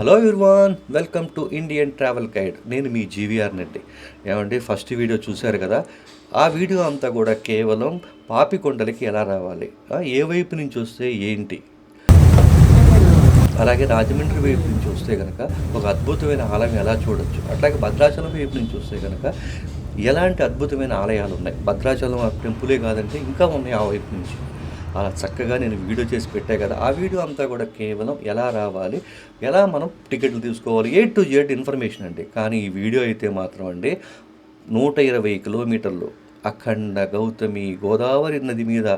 Hello everyone welcome to Indian travel guide నేను మీ GVR నెట్టి ఏమండి ఫస్ట్ వీడియో చూశారు కదా? ఆ వీడియో అంతా కూడా కేవలం పాపికొండలకి ఎలా రావాలి? ఏ వైపు నుంచి వస్తే ఏంటి? అలాగే రాజమండ్రి వైపు నుంచి వస్తే కనుక ఒక అద్భుతమైన ఆలయం ఎలా చూడొచ్చు? అట్లాగే భద్రాచలం వైపు నుంచి వస్తే కనుక ఎలాంటి అద్భుతమైన ఆలయాలు ఉన్నాయి? భద్రాచలం ఆ టెంపులే కాదంటే ఇంకా ఉన్నాయి ఆ వైపు నుంచి. అలా చక్కగా నేను వీడియో చేసి పెట్టా కదా. ఆ వీడియో అంతా కూడా కేవలం ఎలా రావాలి ఎలా మనం టికెట్లు తీసుకోవాలి ఏ టు జెడ్ ఇన్ఫర్మేషన్ అండి. కానీ ఈ వీడియో అయితే మాత్రం అండి నూట ఇరవై కిలోమీటర్లు అఖండ గౌతమి గోదావరి నది మీద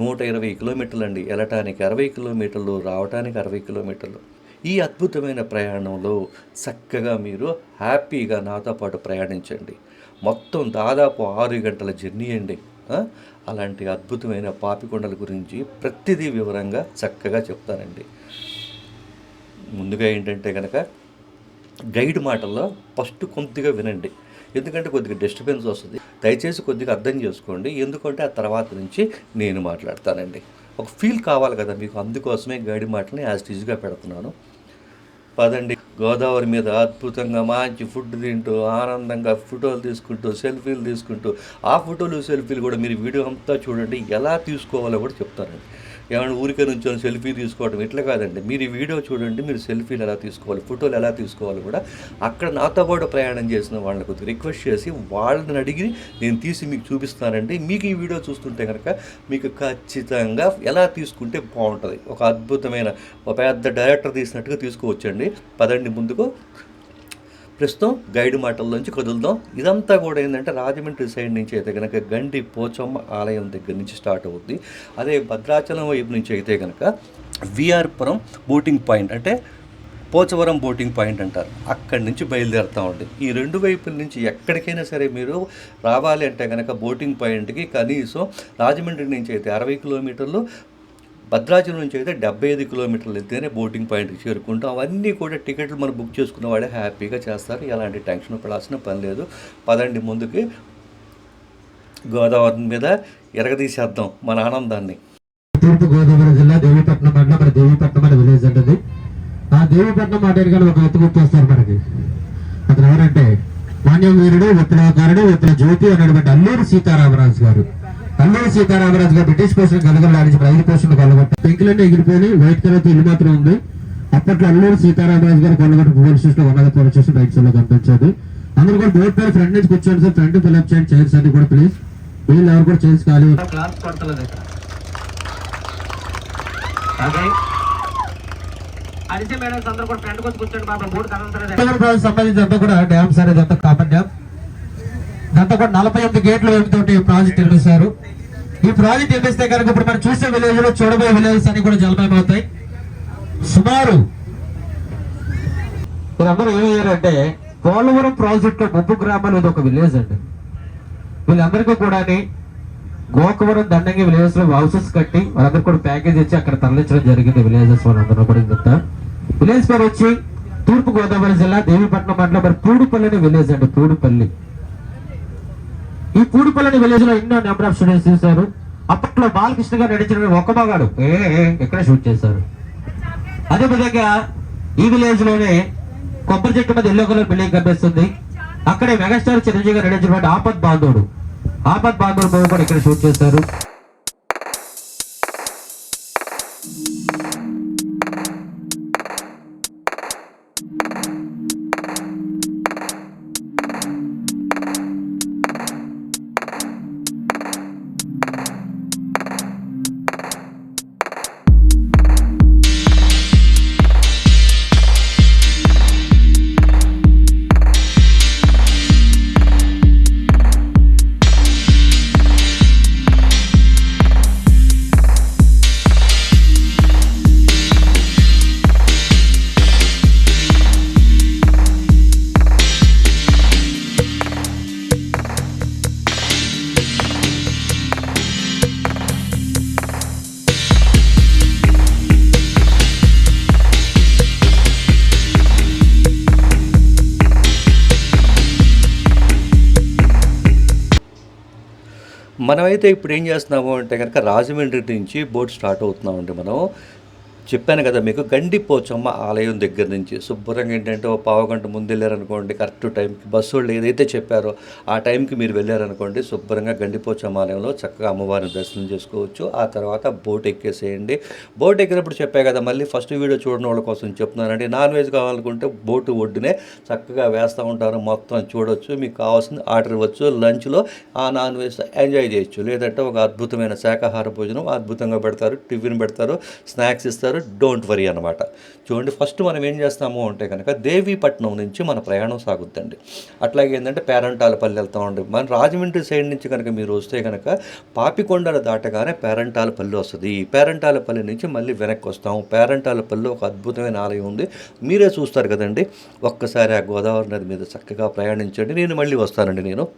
నూట ఇరవై కిలోమీటర్లు అండి. వెళ్ళటానికి అరవై కిలోమీటర్లు రావటానికి అరవై కిలోమీటర్లు. ఈ అద్భుతమైన ప్రయాణంలో చక్కగా మీరు హ్యాపీగా నాతో పాటు ప్రయాణించండి. మొత్తం దాదాపు ఆరు గంటల జర్నీ అండి. అలాంటి అద్భుతమైన పాపికొండల గురించి ప్రతిదీ వివరంగా చక్కగా చెప్తానండి. ముందుగా ఏంటంటే కనుక గైడ్ మాటల్లో ఫస్ట్ కొద్దిగా వినండి. ఎందుకంటే కొద్దిగా డిస్టర్బెన్స్ వస్తుంది. దయచేసి కొద్దిగా అర్థం చేసుకోండి. ఎందుకంటే ఆ తర్వాత నుంచి నేను మాట్లాడతానండి. ఒక ఫీల్ కావాలి కదా మీకు. అందుకోసమే గైడ్ మాటలని యాజ్ టీజ్గా పెడుతున్నాను. పదండి. గోదావరి మీద అద్భుతంగా మంచి ఫుడ్ తింటూ ఆనందంగా ఫోటోలు తీసుకుంటూ సెల్ఫీలు తీసుకుంటూ ఆ ఫోటోలు సెల్ఫీలు కూడా మీరు వీడియో అంతా చూడండి ఎలా తీసుకోవాలో కూడా చెప్తారండి ఏమైనా ఊరికే నుంచి సెల్ఫీ తీసుకోవడం ఇట్లా కాదండి. మీరు ఈ వీడియో చూడండి మీరు సెల్ఫీలు ఎలా తీసుకోవాలి ఫోటోలు ఎలా తీసుకోవాలి కూడా అక్కడ నాతో పాటు ప్రయాణం చేసిన వాళ్ళని కొద్దిగా రిక్వెస్ట్ చేసి వాళ్ళని అడిగి నేను తీసి మీకు చూపిస్తానండి మీకు ఈ వీడియో చూస్తుంటే కనుక మీకు ఖచ్చితంగా ఎలా తీసుకుంటే బాగుంటుంది. ఒక అద్భుతమైన ఒక పెద్ద డైరెక్టర్ తీసినట్టుగా తీసుకోవచ్చండి. పదండి. ముందుకు ప్రస్తుతం గైడ్ మాటల్లోంచి కదులుదాం. ఇదంతా కూడా ఏంటంటే రాజమండ్రి సైడ్ నుంచి అయితే కనుక గండి పోచమ్మ ఆలయం దగ్గర నుంచి స్టార్ట్ అవుద్ది. అదే భద్రాచలం వైపు నుంచి అయితే కనుక విఆర్పురం బోటింగ్ పాయింట్ అంటే పోచవరం బోటింగ్ పాయింట్ అంటారు. అక్కడి నుంచి బయలుదేరుతామండి ఈ రెండు వైపుల నుంచి ఎక్కడికైనా సరే మీరు రావాలి అంటే కనుక బోటింగ్ పాయింట్కి కనీసం రాజమండ్రి నుంచి అయితే అరవై కిలోమీటర్లు భద్రాచలం నుంచి అయితే డెబ్బై ఐదు కిలోమీటర్లు వెళ్తేనే బోటింగ్ పాయింట్కి చేరుకుంటాం. అవన్నీ కూడా టికెట్లు మనం బుక్ చేసుకున్న వాడే హ్యాపీగా చేస్తారు. ఎలాంటి టెన్షన్ పడాల్సిన పని లేదు. పదండి ముందుకి. గోదావరి మీద ఎరగదీసేద్దాం మన ఆనందాన్ని. తూర్పు గోదావరి జిల్లా దేవీపట్నం మండలం మన దేవీపట్నం అనే విలేజ్ అంటది. ఆ దేవీపట్నం మాట కానీ ఒక ఎత్తు గుర్తొస్తారు మనకి. అతను ఎవరంటే మాన్యం వీరుడు విప్లవకారుడు విప్లవ జ్యోతి అనేటువంటి అల్లూరి సీతారామరాజు గారు. అల్లూరి సీతారామరాజు గారు బ్రిటిష్ పోస్టులు గలగలాడించి రైలు పోస్టులు కలగొట్ట పెంకులన్నీ ఎగిరిపోయి వైట్ కలర్ ఇల్లు మాత్రం ఉంది. అప్పట్లో అల్లూరి సీతారామరాజు గారు కొల్లగొట్ట పోలీస్ స్టేషన్ ఉన్నత పోలీస్ స్టేషన్ రైట్ సైడ్లో కనిపించేది. అందరూ కూడా బోర్డు పేరు ఫ్రంట్ నుంచి కూర్చోండి సార్ ఫ్రంట్ ఫిల్అప్ చేయండి చైర్స్ అన్ని కూడా ప్లీజ్ వీళ్ళు ఎవరు కూడా చైర్స్ ఖాళీ క్లాస్ పడతలేదు సంబంధించి అంతా కూడా డ్యామ్ సార్ ఇదంతా కాపర్ డ్యామ్. దాంతో పాటు నలభై ఎనిమిది గేట్ల వైపుతోటి ఈ ప్రాజెక్ట్ నిర్మిస్తారు. ఈ ప్రాజెక్ట్ నిర్మిస్తే కనుక ఇప్పుడు మనం చూసే విలేజ్లో చూడబోయే విలేజెస్ అన్ని కూడా జలమయమవుతాయి. సుమారు మీరందరూ ఏమయ్యారంటే పోలవరం ప్రాజెక్ట్లో ముప్పు గ్రామాలు ఇది ఒక విలేజ్ అండి. వీళ్ళందరికీ కూడా గోకవరం దండంగి విలేజెస్లో హౌసెస్ కట్టి వాళ్ళందరూ కూడా ప్యాకేజ్ ఇచ్చి అక్కడ తరలించడం జరిగింది విలేజెస్ వాళ్ళందరూ కూడా ఇంత విలేజ్ పేరు వచ్చి తూర్పు గోదావరి జిల్లా దేవీపట్నం మండలం మరి పూడిపల్లి అనే విలేజ్ అండి పూడిపల్లి. ఈ కూడిపల్లని విలేజ్లో ఎన్నో నెంబర్ ఆఫ్ స్టూడెంట్స్ చూశారు. అప్పట్లో బాలకృష్ణ గారు నడిచిన ఒక్క మగాడు. ఏ ఎక్కడ షూట్ చేశారు? అదే విధంగా ఈ విలేజ్లోనే కొబ్బరి చెట్టు మీద ఎల్లో కలర్ బిల్డింగ్ కనిపిస్తుంది. అక్కడే మెగాస్టార్ చిరంజీవి గారు నడిచినటువంటి ఆపద్ బాంధవుడు. ఆపద్ బాంధవుడు కూడా ఇక్కడ షూట్ చేశారు. మనమైతే ఇప్పుడు ఏం చేస్తున్నాము అంటే కనుక రాజమండ్రి నుంచి బోట్ స్టార్ట్ అవుతున్నామండి మనం. చెప్పాను కదా మీకు గండిపోచమ్మ ఆలయం దగ్గర నుంచి. శుభ్రంగా ఏంటంటే ఓ పావుగంట ముందు వెళ్ళారనుకోండి కరెక్ట్ టైంకి బస్సు వాళ్ళు ఏదైతే చెప్పారో ఆ టైంకి మీరు వెళ్ళారనుకోండి శుభ్రంగా గండిపోచమ్మ ఆలయంలో చక్కగా అమ్మవారిని దర్శనం చేసుకోవచ్చు. ఆ తర్వాత బోట్ ఎక్కేసేయండి. బోట్ ఎక్కినప్పుడు చెప్పా కదా మళ్ళీ ఫస్ట్ వీడియో చూడని వాళ్ళ కోసం చెప్తున్నానండి. నాన్ వెజ్ కావాలనుకుంటే బోటు ఒడ్డునే చక్కగా వేస్తూ ఉంటారు మొత్తం చూడొచ్చు. మీకు కావాల్సింది ఆర్డర్ ఇవ్వచ్చు లంచ్లో ఆ నాన్ వెజ్ ఎంజాయ్ చేయొచ్చు. లేదంటే ఒక అద్భుతమైన శాకాహార భోజనం అద్భుతంగా పెడతారు టిఫిన్ పెడతారు స్నాక్స్ ఇస్తారు డోంట్ వరీ అనమాట చూడండి ఫస్ట్ మనం ఏం చేస్తాము అంటే కనుక దేవీపట్నం నుంచి మన ప్రయాణం సాగుద్దండి. అట్లాగే ఏంటంటే పేరంటాలపల్లి వెళ్తామండి మన రాజమండ్రి సైడ్ నుంచి కనుక మీరు వస్తే కనుక పాపికొండలు దాటగానే పేరంటాలపల్లి వస్తుంది. ఈ పేరంటాలపల్లి నుంచి మళ్ళీ వెనక్కి వస్తాము. పేరంటాలపల్లి ఒక అద్భుతమైన ఆలయం ఉంది. మీరే చూస్తారు కదండి. ఒక్కసారి ఆ గోదావరి నది మీద చక్కగా ప్రయాణించండి. నేను మళ్ళీ వస్తానండి నేను.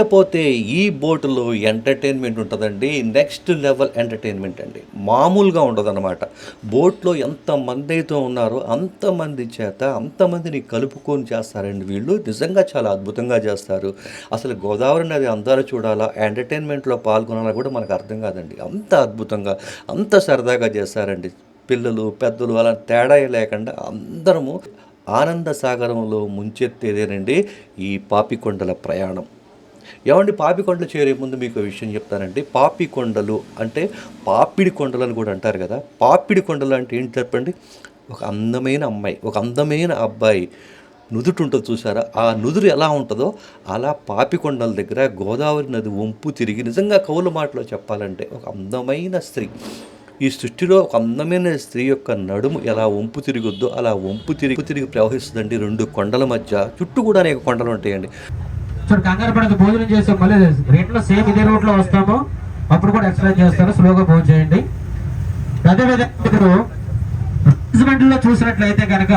ఇకపోతే ఈ బోటులో ఎంటర్టైన్మెంట్ ఉంటుందండి నెక్స్ట్ లెవెల్ ఎంటర్టైన్మెంట్ అండి. మామూలుగా ఉండదన్నమాట. బోట్లో ఎంతమంది అయితే ఉన్నారో అంతమంది చేత అంతమందిని కలుపుకొని చేస్తారండి వీళ్ళు. నిజంగా చాలా అద్భుతంగా చేస్తారు. అసలు గోదావరి నది అందాలు చూడాలా ఎంటర్టైన్మెంట్లో పాల్గొనాలా కూడా మనకు అర్థం కాదండి. అంత అద్భుతంగా అంత సరదాగా చేస్తారండి. పిల్లలు పెద్దలు అలా తేడా లేకుండా అందరము ఆనంద సాగరంలో ముంచెత్తేదేనండి ఈ పాపికొండల ప్రయాణం. ఏమండి పాపికొండలు చేరే ముందు మీకు విషయం చెప్తానండి. పాపికొండలు అంటే పాపిడి కొండలు అని కూడా అంటారు కదా. పాపిడి కొండలు అంటే ఏంటి చెప్పండి? ఒక అందమైన అమ్మాయి ఒక అందమైన అబ్బాయి నుదుటి ఉంటుంది చూసారా? ఆ నుదురు ఎలా ఉంటుందో అలా పాపికొండల దగ్గర గోదావరి నది వంపు తిరిగి నిజంగా కౌల మాటలో చెప్పాలంటే ఒక అందమైన స్త్రీ ఈ సృష్టిలో ఒక అందమైన స్త్రీ యొక్క నడుము ఎలా వంపు తిరిగొద్దో అలా వంపు తిరిగి తిరిగి ప్రవహిస్తుందండి రెండు కొండల మధ్య. చుట్టూ కూడా అనేక కొండలు ఉంటాయండి. చూడు కంగారు పడక భోజనం చేసాం మళ్ళీ రేట్లో సేమ్ ఇదే రోడ్లో వస్తాము. అప్పుడు కూడా ఎక్స్ప్లెయిన్ చేస్తాను స్లోగా భోజనం చేయండి. అదేవిధంగా ఇప్పుడు రాజమండ్రిలో చూసినట్లయితే కనుక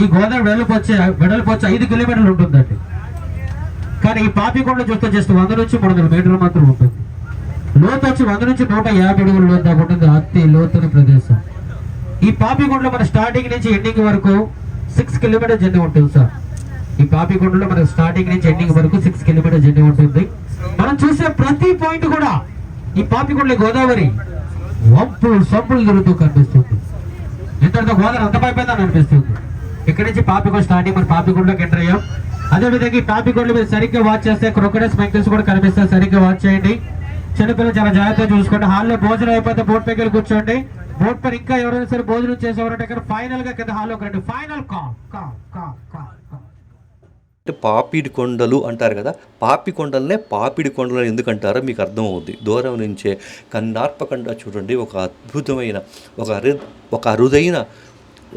ఈ గోదావరి వెడల్పు వచ్చే వెడల్పు వచ్చి ఐదు కిలోమీటర్లు ఉంటుందండి. కానీ ఈ పాపికొండ చూస్తే జస్ట్ వంద నుంచి మూడు వందల మీటర్లు మాత్రం ఉంటుంది. లోతు వచ్చి వంద నుంచి నూట యాభై అడుగుల లోతు దాకా ఉంటుంది అతి లోతైన ప్రదేశం. ఈ పాపికొండలో మన స్టార్టింగ్ నుంచి ఎండింగ్ వరకు సిక్స్ కిలోమీటర్ జర్నీ ఉంటుంది సార్. ఈ పాపికొండలో మనకు స్టార్టింగ్ నుంచి ఎండింగ్ వరకు సిక్స్ కిలోమీటర్ జర్నీ ఉంటుంది. మనం చూసే ప్రతి పాయింట్ కూడా ఈ పాపికొండ గోదావరి వంపులు సొంపులు తిరుగుతూ కనిపిస్తుంది. ఇంతటితో గోదావరి అంత పైపోయిందని అనిపిస్తుంది. ఇక్కడ నుంచి పాపికొండ స్టార్టింగ్ మన పాపికొండలోకి ఎంటర్ అయ్యాం. అదే విధంగా ఈ పాపికొండ మీరు సరిగ్గా వాచ్ చేస్తే క్రొకడైల్స్ మైకిల్స్ కూడా కనిపిస్తాయి. సరిగ్గా వాచ్ చేయండి. చిన్నపిల్లలు చాలా జాగ్రత్తగా చూసుకోండి. హాల్లో భోజనం అయిపోతే బోట్ పైకి వెళ్ళి కూర్చోండి. బోట్ పైన ఇంకా ఎవరైనా సరే భోజనం చేసేవారంటే ఇక్కడ ఫైనల్గా కింద హాల్లోకి రండి ఫైనల్ కా కాల్ కాల్ కాల్ కాల్ అంటే పాపిడి కొండలు అంటారు కదా పాపి కొండలనే పాపిడి కొండలు ఎందుకంటారో మీకు అర్థమవుద్ది. దూరం నుంచే కన్నార్పకుండా చూడండి ఒక అద్భుతమైన ఒక అరు ఒక అరుదైన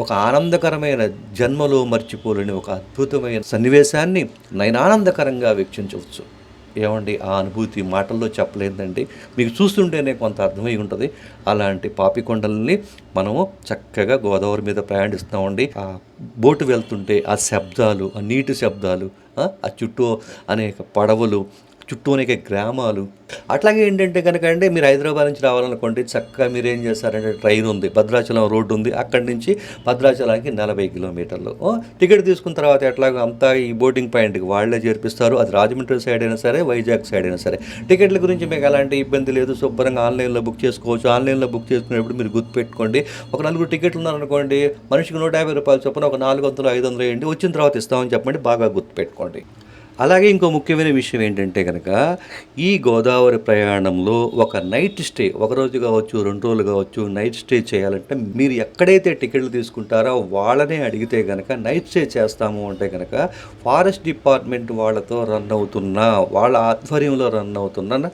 ఒక ఆనందకరమైన జన్మలో మర్చిపోలేని ఒక అద్భుతమైన సన్నివేశాన్ని నయనానందకరంగా వీక్షించవచ్చు. ఏమండి ఆ అనుభూతి మాటల్లో చెప్పలేదండి. మీకు చూస్తుంటేనే కొంత అర్థమై ఉంటుంది. అలాంటి పాపికొండల్ని మనము చక్కగా గోదావరి మీద ప్రయాణిస్తామండి ఆ బోటు వెళ్తుంటే ఆ శబ్దాలు ఆ నీటి శబ్దాలు ఆ ఆ చుట్టూ అనేక పడవలు చుట్టూ అనేక గ్రామాలు. అట్లాగే ఏంటంటే కనుక అంటే మీరు హైదరాబాద్ నుంచి రావాలనుకోండి చక్కగా మీరు ఏం చేస్తారంటే ట్రైన్ ఉంది భద్రాచలం రోడ్డు ఉంది. అక్కడి నుంచి భద్రాచలానికి నలభై కిలోమీటర్లు. టికెట్ తీసుకున్న తర్వాత ఎట్లాగో అంతా ఈ బోటింగ్ పాయింట్కి వాళ్ళే చేర్పిస్తారు. అది రాజమండ్రి సైడ్ అయినా సరే వైజాగ్ సైడ్ అయినా సరే. టికెట్ల గురించి మీకు ఎలాంటి ఇబ్బంది లేదు. శుభ్రంగా ఆన్లైన్లో బుక్ చేసుకోవచ్చు. ఆన్లైన్లో బుక్ చేసుకునేప్పుడు మీరు గుర్తుపెట్టుకోండి. ఒక నలుగురు టికెట్లు ఉన్నారనుకోండి మనిషికి నూట యాభై రూపాయలు చొప్పున ఒక నాలుగు వందలు ఐదు వందలు వేయండి. వచ్చిన తర్వాత ఇస్తామని చెప్పండి బాగా గుర్తుపెట్టుకోండి. అలాగే ఇంకో ముఖ్యమైన విషయం ఏంటంటే కనుక ఈ గోదావరి ప్రయాణంలో ఒక నైట్ స్టే ఒక రోజు కావచ్చు రెండు రోజులు కావచ్చు నైట్ స్టే చేయాలంటే మీరు ఎక్కడైతే టికెట్లు తీసుకుంటారో వాళ్ళనే అడిగితే కనుక నైట్ స్టే చేస్తాము అంటే కనుక ఫారెస్ట్ డిపార్ట్మెంట్ వాళ్ళతో రన్ అవుతున్న వాళ్ళ ఆధ్వర్యంలో రన్ అవుతున్న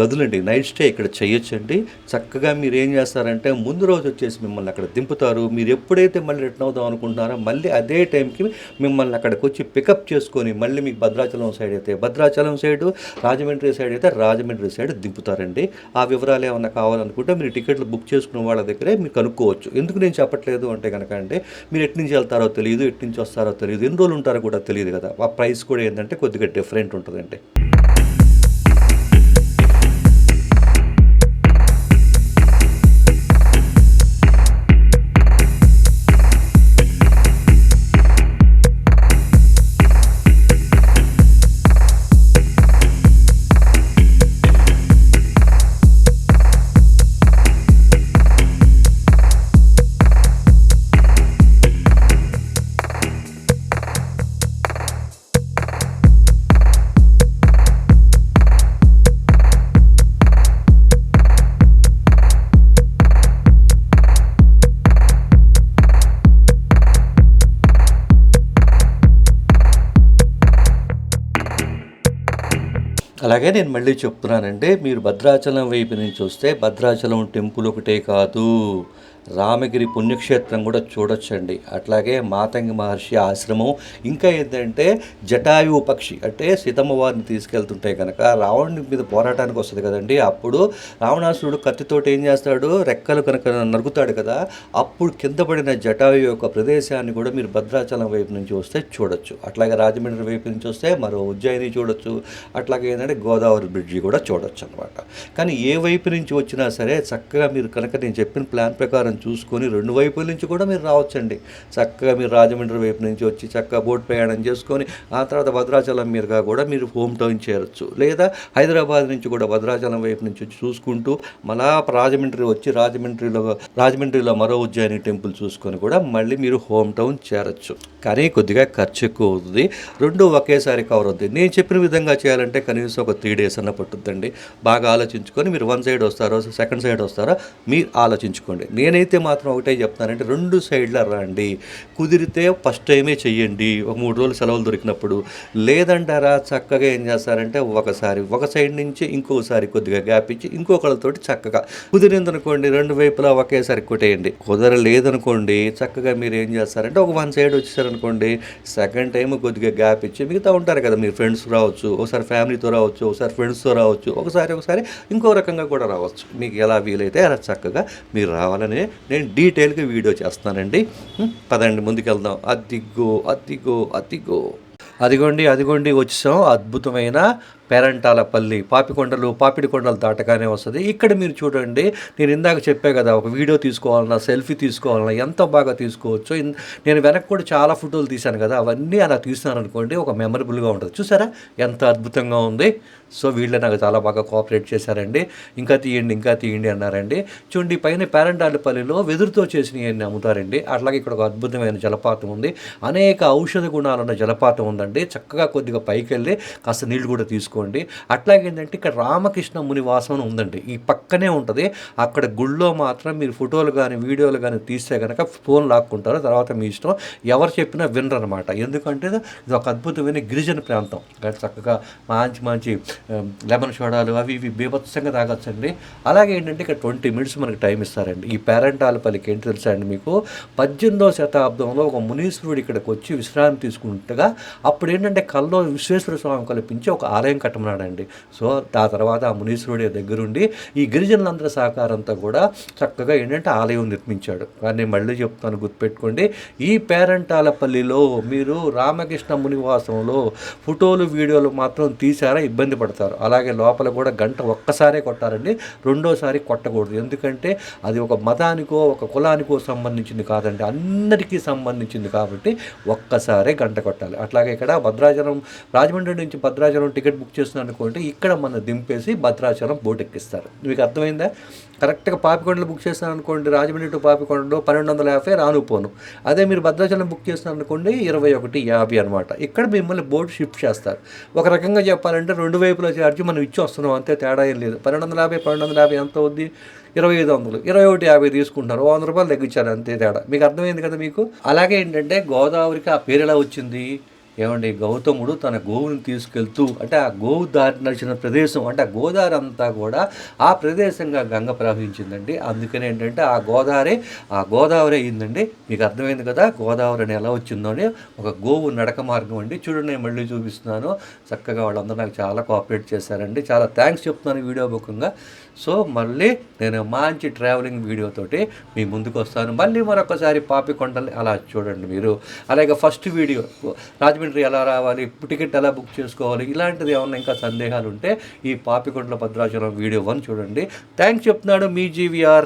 గదులండి. నైట్ స్టే ఇక్కడ చేయొచ్చండి. చక్కగా మీరు ఏం చేస్తారంటే ముందు రోజు వచ్చేసి మిమ్మల్ని అక్కడ దింపుతారు. మీరు ఎప్పుడైతే మళ్ళీ రిటర్న్ అవుదాం అనుకుంటున్నారో మళ్ళీ అదే టైంకి మిమ్మల్ని అక్కడికి వచ్చి పికప్ చేసుకొని మళ్ళీ మీకు భద్రాచలం భద్రాచలం సైడ్ అయితే భద్రాచలం సైడు రాజమండ్రి సైడ్ అయితే రాజమండ్రి సైడ్ దింపుతారండి. ఆ వివరాలు ఏమైనా కావాలనుకుంటే మీరు టికెట్లు బుక్ చేసుకున్న వాళ్ళ దగ్గరే మీరు కనుక్కోవచ్చు. ఎందుకు నేను చెప్పట్లేదు అంటే కనుక అంటే మీరు ఎటు నుంచి వెళ్తారో తెలియదు ఎటు నుంచి వస్తారో తెలియదు ఎన్ని రోజులు ఉంటారో కూడా తెలియదు కదా. ఆ ప్రైస్ కూడా ఏంటంటే కొద్దిగా డిఫరెంట్ ఉంటుందండి. అలాగే నేను మళ్ళీ చెప్తున్నానంటే మీరు భద్రాచలం వైపు నుంచి వస్తే భద్రాచలం టెంపుల్ ఒకటే కాదు రామగిరి పుణ్యక్షేత్రం కూడా చూడొచ్చండి. అట్లాగే మాతంగి మహర్షి ఆశ్రమం ఇంకా ఏంటంటే జటాయు పక్షి అంటే సీతమ్మ వారిని తీసుకెళ్తుంటే కనుక రావణుడి మీద పోరాటానికి వస్తుంది కదండి అప్పుడు రావణాసురుడు కత్తితోటి ఏం చేస్తాడు రెక్కలు కనుక నరుకుతాడు కదా అప్పుడు కింద పడిన జటాయు యొక్క ప్రదేశాన్ని కూడా మీరు భద్రాచలం వైపు నుంచి వస్తే చూడొచ్చు. అట్లాగే రాజమండ్రి వైపు నుంచి వస్తే మరో ఉజ్జయిని చూడొచ్చు. అట్లాగే ఏంటంటే గోదావరి బ్రిడ్జి కూడా చూడొచ్చు అనమాట కానీ ఏ వైపు నుంచి వచ్చినా సరే చక్కగా మీరు కనుక నేను చెప్పిన ప్లాన్ ప్రకారం చూసుకొని రెండు వైపుల నుంచి కూడా మీరు రావచ్చండి. చక్కగా మీరు రాజమండ్రి వైపు నుంచి వచ్చి చక్కగా బోట్ ప్రయాణం చేసుకొని ఆ తర్వాత భద్రాచలం మీదుగా కూడా మీరు హోమ్ టౌన్ చేరొచ్చు. లేదా హైదరాబాద్ నుంచి కూడా భద్రాచలం వైపు నుంచి వచ్చి చూసుకుంటూ మళ్ళా రాజమండ్రి వచ్చి రాజమండ్రిలో రాజమండ్రిలో మరో ఉజ్జయిని టెంపుల్ చూసుకొని కూడా మళ్ళీ మీరు హోమ్ టౌన్ చేరొచ్చు. కానీ కొద్దిగా ఖర్చు ఎక్కువ అవుతుంది. రెండు ఒకేసారి కవర్ అవుతుంది. నేను చెప్పిన విధంగా చేయాలంటే కనీసం ఒక త్రీ డేస్ అన్న పట్టుద్దండి. బాగా ఆలోచించుకొని మీరు వన్ సైడ్ వస్తారో సెకండ్ సైడ్ వస్తారో మీరు ఆలోచించుకోండి. నేనైతే మాత్రం ఒకటే చెప్తానంటే రెండు సైడ్ల రండి. కుదిరితే ఫస్ట్ టైమే చెయ్యండి. ఒక మూడు రోజులు సెలవులు దొరికినప్పుడు. లేదంటారా చక్కగా ఏం చేస్తారంటే ఒకసారి ఒక సైడ్ నుంచి ఇంకోసారి కొద్దిగా గ్యాప్ ఇచ్చి ఇంకొకళ్ళతోటి చక్కగా కుదిరిందనుకోండి రెండు వైపులా ఒకేసారి కొట్టేయండి. కుదరలేదనుకోండి చక్కగా మీరు ఏం చేస్తారంటే ఒక వన్ సైడ్ వచ్చేసారనుకోండి సెకండ్ టైం కొద్దిగా గ్యాప్ ఇచ్చి మిగతా ఉంటారు కదా మీరు ఫ్రెండ్స్ రావచ్చు ఒకసారి ఫ్యామిలీతో రావచ్చు ఒకసారి ఫ్రెండ్స్తో రావచ్చు ఒకసారి ఒకసారి ఇంకో రకంగా కూడా రావచ్చు. మీకు ఎలా వీలైతే అలా చక్కగా మీరు రావాలని నేను డీటెయిల్గా వీడియో చేస్తానండి పదండి ముందుకెళ్దాం. అద్దిగో అద్దిగో అద్దిగో అదిగోండి అదిగోండి వచ్చాం అద్భుతమైన పేరంటాలపల్లి పాపికొండలు పాపిడి కొండలు దాటగానే వస్తుంది. ఇక్కడ మీరు చూడండి నేను ఇందాక చెప్పే కదా ఒక వీడియో తీసుకోవాలన్నా సెల్ఫీ తీసుకోవాలన్నా ఎంత బాగా తీసుకోవచ్చు నేను వెనక్కి కూడా చాలా ఫోటోలు తీశాను కదా అవన్నీ అలా తీసినాను అనుకోండి ఒక మెమరబుల్గా ఉంటుంది. చూసారా? ఎంత అద్భుతంగా ఉంది. సో వీళ్ళే నాకు చాలా బాగా కోఆపరేట్ చేశారండి. ఇంకా తీయండి ఇంకా తీయండి అన్నారండి. చూడండి పైన పేరంటాలపల్లిలో వెదురుతో చేసినవి అమ్ముతారండి. అట్లాగే ఇక్కడ ఒక అద్భుతమైన జలపాతం ఉంది. అనేక ఔషధ గుణాలున్న జలపాతం ఉందండి. చక్కగా కొద్దిగా పైకి వెళ్ళి కాస్త నీళ్ళు కూడా తీసుకు అట్లాగే ఏంటంటే ఇక్కడ రామకృష్ణ మునివాసం అని ఉందండి. ఈ పక్కనే ఉంటుంది. అక్కడ గుళ్ళో మాత్రం మీరు ఫోటోలు కానీ వీడియోలు కానీ తీస్తే కనుక ఫోన్ లాక్కుంటారు. తర్వాత మీ ఇష్టం. ఎవరు చెప్పినా వినరు అనమాట ఎందుకంటే ఇది ఒక అద్భుతమైన గిరిజన ప్రాంతం. చక్కగా మంచి మంచి లెమన్ సోడాలు అవి ఇవి బీభత్సంగా తాగొచ్చండి. అలాగే ఏంటంటే ఇక్కడ ట్వంటీ మినిట్స్ మనకి టైం ఇస్తారండి. ఈ పేరంటాలపల్లికి ఏంటి తెలుసా అండి మీకు? పద్దెనిమిదవ శతాబ్దంలో ఒక మునీశ్వరుడు ఇక్కడికి వచ్చి విశ్రాంతి తీసుకుంటగా అప్పుడు ఏంటంటే కల్లో విశ్వేశ్వర స్వామి కల్పించి ఒక ఆలయం కట్టమన్నాడండి. సో ఆ తర్వాత ఆ మునీశ్వరుడి దగ్గరుండి ఈ గిరిజనులందరి సహకారంతో కూడా చక్కగా ఏంటంటే ఆలయం నిర్మించాడు. కానీ నేను మళ్ళీ చెప్తాను గుర్తుపెట్టుకోండి. ఈ పేరంటాలపల్లిలో మీరు రామకృష్ణ మునివాసంలో ఫోటోలు వీడియోలు మాత్రం తీసారా ఇబ్బంది పడతారు. అలాగే లోపల కూడా గంట ఒక్కసారే కొట్టారండి. రెండోసారి కొట్టకూడదు. ఎందుకంటే అది ఒక మతానికో ఒక కులానికో సంబంధించింది కాదండి. అందరికీ సంబంధించింది కాబట్టి ఒక్కసారే గంట కొట్టాలి. అట్లాగే ఇక్కడ భద్రాచలం రాజమండ్రి నుంచి భద్రాచలం టికెట్ బుక్ చేస్తున్నాను అనుకోండి ఇక్కడ మన దింపేసి భద్రాచలం బోట్ ఎక్కిస్తారు మీకు అర్థమైందా? కరెక్ట్గా పాపికొండలు బుక్ చేస్తాను అనుకోండి రాజమండ్రి టు పాపికొండలో పన్నెండు వందల యాభై రాను పోను. అదే మీరు భద్రాచలం బుక్ చేస్తున్నారు అనుకోండి ఇరవై ఒకటి యాభై అనమాట ఇక్కడ మిమ్మల్ని బోట్ షిఫ్ట్ చేస్తారు. ఒక రకంగా చెప్పాలంటే రెండు వైపుల ఛార్జ్ మనం ఇచ్చి వస్తున్నాం అంతే తేడా ఏం లేదు. పన్నెండు వందల యాభై పన్నెండు వందల యాభై ఎంత అవుద్ది? ఇరవై ఐదు వందలు. ఇరవై ఒకటి యాభై తీసుకుంటారు ఓ వంద రూపాయలు తగ్గించారు అంతే తేడా. మీకు అర్థమైంది కదా మీకు? అలాగే ఏంటంటే గోదావరికి ఆ పేరు ఎలా వచ్చింది? ఏమండి గౌతముడు తన గోవుని తీసుకెళ్తూ అంటే ఆ గోవు దారి నడిచిన ప్రదేశం అంటే ఆ గోదావరి అంతా కూడా ఆ ప్రదేశంగా గంగ ప్రవహించిందండి. అందుకని ఏంటంటే ఆ గోదావరి ఆ గోదావరి అయిందండి. మీకు అర్థమైంది కదా గోదావరి అని ఎలా వచ్చిందో అని ఒక గోవు నడక మార్గం అండి. చూడండి నేను మళ్ళీ చూపిస్తున్నాను. చక్కగా వాళ్ళందరూ నాకు చాలా కోఆపరేట్ చేశారండి. చాలా థ్యాంక్స్ చెప్తున్నాను వీడియో ముఖంగా. సో మళ్ళీ నేను మంచి ట్రావెలింగ్ వీడియోతోటి మీ ముందుకు వస్తాను. మళ్ళీ మరొకసారి పాపికొండల్ని అలా చూడండి మీరు. అలాగే ఫస్ట్ వీడియో రాజమండ్రి ఎలా రావాలి టికెట్ ఎలా బుక్ చేసుకోవాలి ఇలాంటిది ఏమన్నా ఇంకా సందేహాలు ఉంటే ఈ పాపికొండల భద్రాచలం వీడియో వన్ చూడండి. థ్యాంక్స్ చెప్తున్నాడు మీ జీవీఆర్